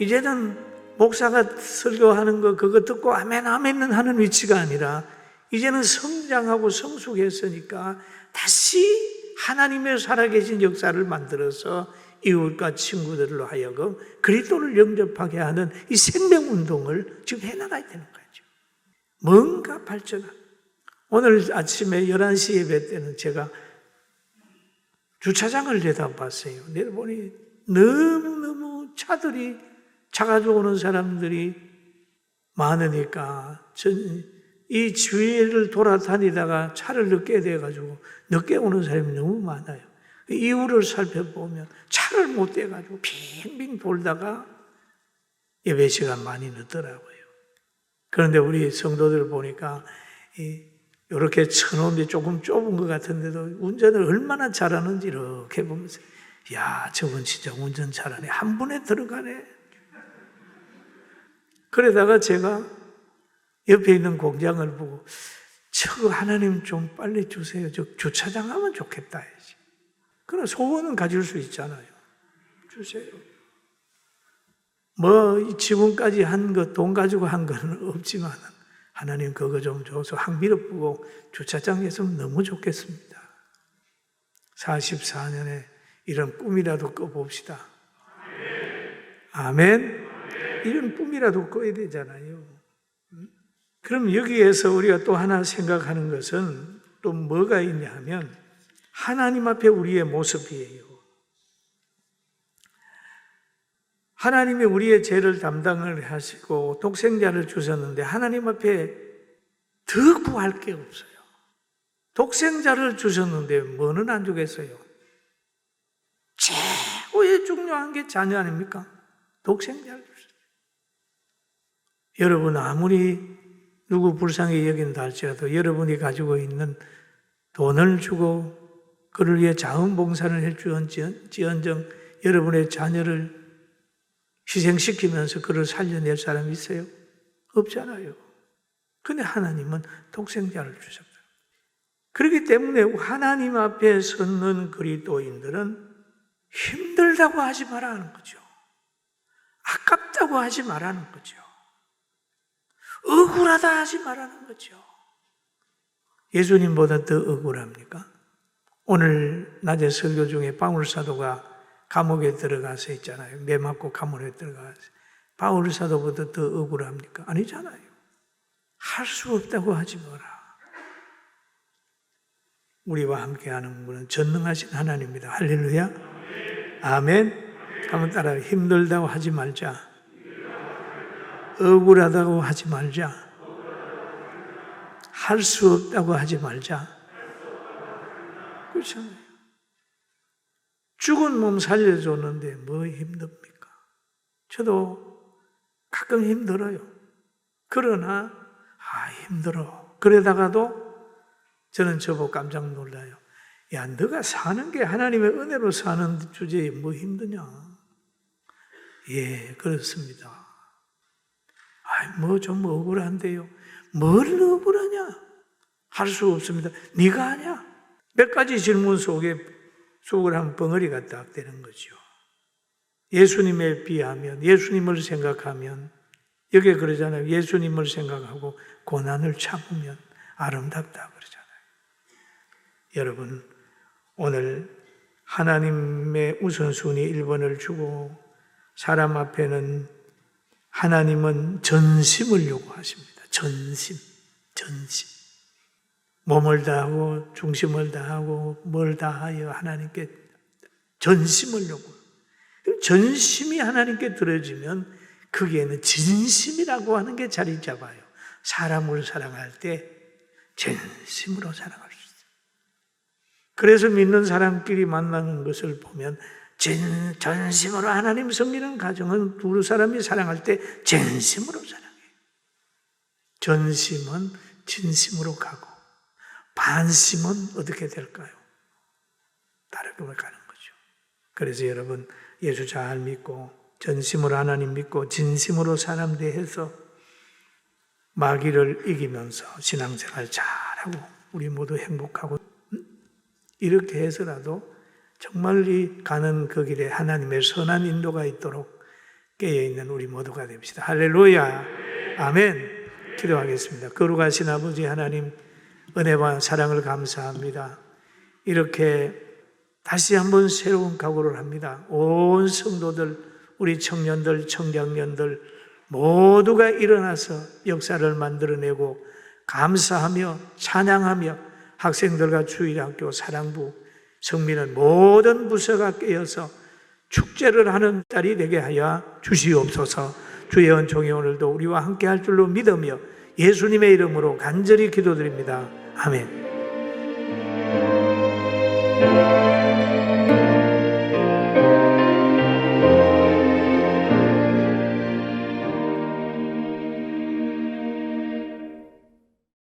이제는 목사가 설교하는 거 그거 듣고 아멘 아멘 하는 위치가 아니라 이제는 성장하고 성숙했으니까 다시 하나님의 살아계신 역사를 만들어서 이웃과 친구들로 하여금 그리스도를 영접하게 하는 이 생명 운동을 지금 해나가야 되는 거죠. 뭔가 발전한. 오늘 아침에 11시 예배 때는 제가 주차장을 내다봤어요. 내려보니 너무너무 차들이 차 가지고 오는 사람들이 많으니까 전, 이 주위를 돌아다니다가 차를 늦게 돼가지고 늦게 오는 사람이 너무 많아요. 이유를 살펴보면 차를 못 대가지고 빙빙 돌다가 예배 시간 많이 늦더라고요. 그런데 우리 성도들 보니까 이렇게 쳐놓은 조금 좁은 것 같은데도 운전을 얼마나 잘하는지 이렇게 보면서 야 저분 진짜 운전 잘하네 한 분에 들어가네 그러다가 제가 옆에 있는 공장을 보고 저 하나님 좀 빨리 주세요. 저 주차장 하면 좋겠다. 해야지. 그런 소원은 가질 수 있잖아요. 주세요. 뭐 지금까지 한 것, 돈 가지고 한 거는 없지만 하나님 그거 좀 줘서 항비를 뿌고 주차장 했으면 너무 좋겠습니다. 44년에 이런 꿈이라도 꿔봅시다. 아멘. 이런 꿈이라도 꿔야 되잖아요. 그럼 여기에서 우리가 또 하나 생각하는 것은 또 뭐가 있냐 하면 하나님 앞에 우리의 모습이에요. 하나님이 우리의 죄를 담당을 하시고 독생자를 주셨는데 하나님 앞에 더 구할 게 없어요. 독생자를 주셨는데 뭐는 안 주겠어요? 최고의 중요한 게 자녀 아닙니까? 독생자를. 여러분 아무리 누구 불쌍히 여긴다 할지라도 여러분이 가지고 있는 돈을 주고 그를 위해 자원봉사를 해주언정 여러분의 자녀를 희생시키면서 그를 살려낼 사람이 있어요? 없잖아요. 근데 하나님은 독생자를 주셨어요. 그렇기 때문에 하나님 앞에 섰는 그리스도인들은 힘들다고 하지 말라는 거죠. 아깝다고 하지 말라는 거죠. 억울하다 하지 말라는 거죠. 예수님보다 더 억울합니까? 오늘 낮에 설교 중에 바울 사도가 감옥에 들어가서 있잖아요. 매 맞고 감옥에 들어가서. 바울 사도보다 더 억울합니까? 아니잖아요. 할 수 없다고 하지 마라. 우리와 함께하는 분은 전능하신 하나님입니다. 할렐루야. 아멘. 한번 따라 힘들다고 하지 말자. 억울하다고 하지 말자. 할 수 없다고 하지 말자. 그렇잖아요. 죽은 몸 살려줬는데 뭐 힘듭니까? 저도 가끔 힘들어요. 그러나, 아, 힘들어. 그러다가도 저는 저보고 깜짝 놀라요. 야, 너가 사는 게 하나님의 은혜로 사는 주제에 뭐 힘드냐? 예, 그렇습니다. 아, 뭐좀 억울한데요. 뭘 억울하냐? 할 수 없습니다. 네가 하냐? 몇 가지 질문 속에 속을 한 벙어리가 딱 되는 거죠. 예수님에 비하면, 예수님을 생각하면, 여기 그러잖아요. 예수님을 생각하고 고난을 참으면 아름답다 그러잖아요. 여러분, 오늘 하나님의 우선순위 1번을 주고 사람 앞에는 하나님은 전심을 요구하십니다. 전심, 전심. 몸을 다하고 중심을 다하고 뭘 다하여 하나님께 전심을 요구. 전심이 하나님께 들어지면 거기에는 진심이라고 하는 게 자리 잡아요. 사람을 사랑할 때 전심으로 사랑할 수 있어요. 그래서 믿는 사람끼리 만나는 것을 보면 전, 전심으로 하나님 섬기는 가정은 두 사람이 사랑할 때 전심으로 사랑해요. 전심은 진심으로 가고 반심은 어떻게 될까요? 다르게 가는 거죠. 그래서 여러분 예수 잘 믿고 전심으로 하나님 믿고 진심으로 사람 대해서 마귀를 이기면서 신앙생활 잘하고 우리 모두 행복하고 이렇게 해서라도 정말 이 가는 그 길에 하나님의 선한 인도가 있도록 깨어있는 우리 모두가 됩시다. 할렐루야. 아멘. 기도하겠습니다. 거룩하신 아버지 하나님, 은혜와 사랑을 감사합니다. 이렇게 다시 한번 새로운 각오를 합니다. 온 성도들, 우리 청년들, 청장년들 모두가 일어나서 역사를 만들어내고 감사하며 찬양하며 학생들과 주일학교 사랑부 성민은 모든 부서가 깨어서 축제를 하는 딸이 되게 하여 주시옵소서 주의 은총이 오늘도 우리와 함께 할 줄로 믿으며 예수님의 이름으로 간절히 기도드립니다. 아멘.